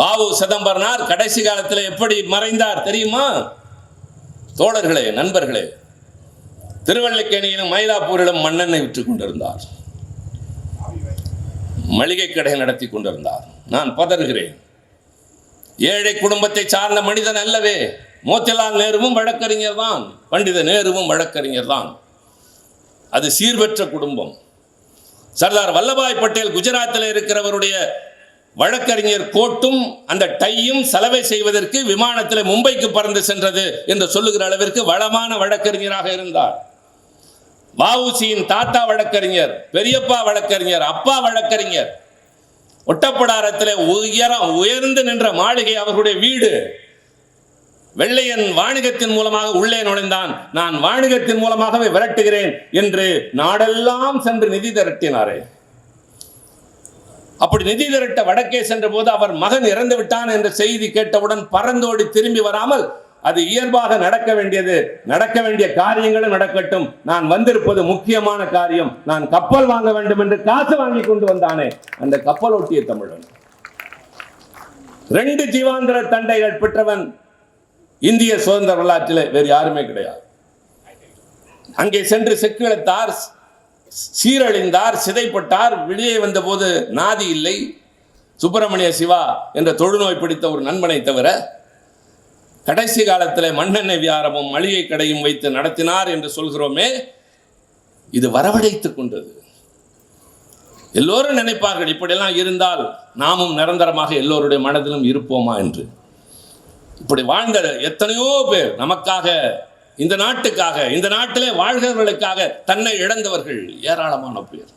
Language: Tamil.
பாபு சிதம்பரனார் கடைசி காலத்தில் எப்படி மறைந்தார் தெரியுமா? தோழர்களே நண்பர்களே திருவள்ளிக்கேணியிலும் மயிலாப்பூரிலும் மண்ணெண்ணெய் விற்றுக் கொண்டிருந்தார். மளிகை கடை நடத்தி கொண்டிருந்தார். நான் பதறுகிறேன். ஏழை குடும்பத்தை சார்ந்த மனிதன் அல்லவே மோத்திலால் நேருவும் வழக்கறிஞர் தான் பண்டித நேருவும் வழக்கறிஞர் தான். அது சீர்பெற்ற குடும்பம். சர்தார் வல்லபாய் பட்டேல் குஜராத்தில் இருக்கிறவருடைய வழக்கறிஞர் கோட்டும் அந்த டையும் சலவை செய்வதற்கு விமானத்தில் மும்பைக்கு பறந்து சென்றது என்று சொல்லுகிற அளவிற்கு வளமான வழக்கறிஞராக இருந்தார். வவுசியின் தாத்தா வழக்கறிஞர் பெரியப்பா வழக்கறிஞர் அப்பா வழக்கறிஞர். ஒட்டப்படாரத்தில் உயர உயர்ந்து நின்ற மாளிகை அவர்களுடைய வீடு. வெள்ளையன் வாணிகத்தின் மூலமாக உள்ளே நுழைந்தான். நான் வாணிகத்தின் மூலமாகவே விரட்டுகிறேன் என்று நாடெல்லாம் சென்று நிதி திரட்டினாரே. அப்படி நிதி திரட்ட வடக்கே சென்ற போது அவர் மகன் இறந்து விட்டான் என்ற செய்தி கேட்டவுடன் பறந்தோடி திரும்பி வராமல் அது இயல்பாக நடக்க வேண்டியது. நடக்க வேண்டிய காரியங்களும் நடக்கட்டும். நான் வந்திருப்பது முக்கியமான காரியம். நான் கப்பல் வாங்க வேண்டும் என்று காசு வாங்கி கொண்டு வந்தானே. அந்த கப்பல் ஒட்டிய தமிழன். ரெண்டு ஜீவாந்திர தண்டைகள் பெற்றவன் இந்திய சுதந்திர வரலாற்றில் வேறு யாருமே கிடையாது. அங்கே சென்று செக்கிழத்தார் சீரழிந்தார் சிதைப்பட்டார் வெளியே வந்தபோது நாதி இல்லை. சுப்பிரமணிய சிவா என்ற தொழுநோய் பிடித்த ஒரு நண்பனை தவிர கடைசி காலத்தில் மண்ணெண்ணெய் வியாரமும் மளிகை கடையும் வைத்து நடத்தினார் என்று சொல்கிறோமே இது வரவழைத்துக் கொண்டது. எல்லோரும் நினைப்பார்கள் இப்படியெல்லாம் இருந்தால் நாமும் நிரந்தரமாக எல்லோருடைய மனதிலும் இருப்போமா என்று. இப்படி வாழ்ந்த எத்தனையோ பேர் நமக்காக இந்த நாட்டுக்காக இந்த நாட்டிலே வாழ்கிறவர்களுக்காக தன்னை இழந்தவர்கள் ஏராளமான பேர்.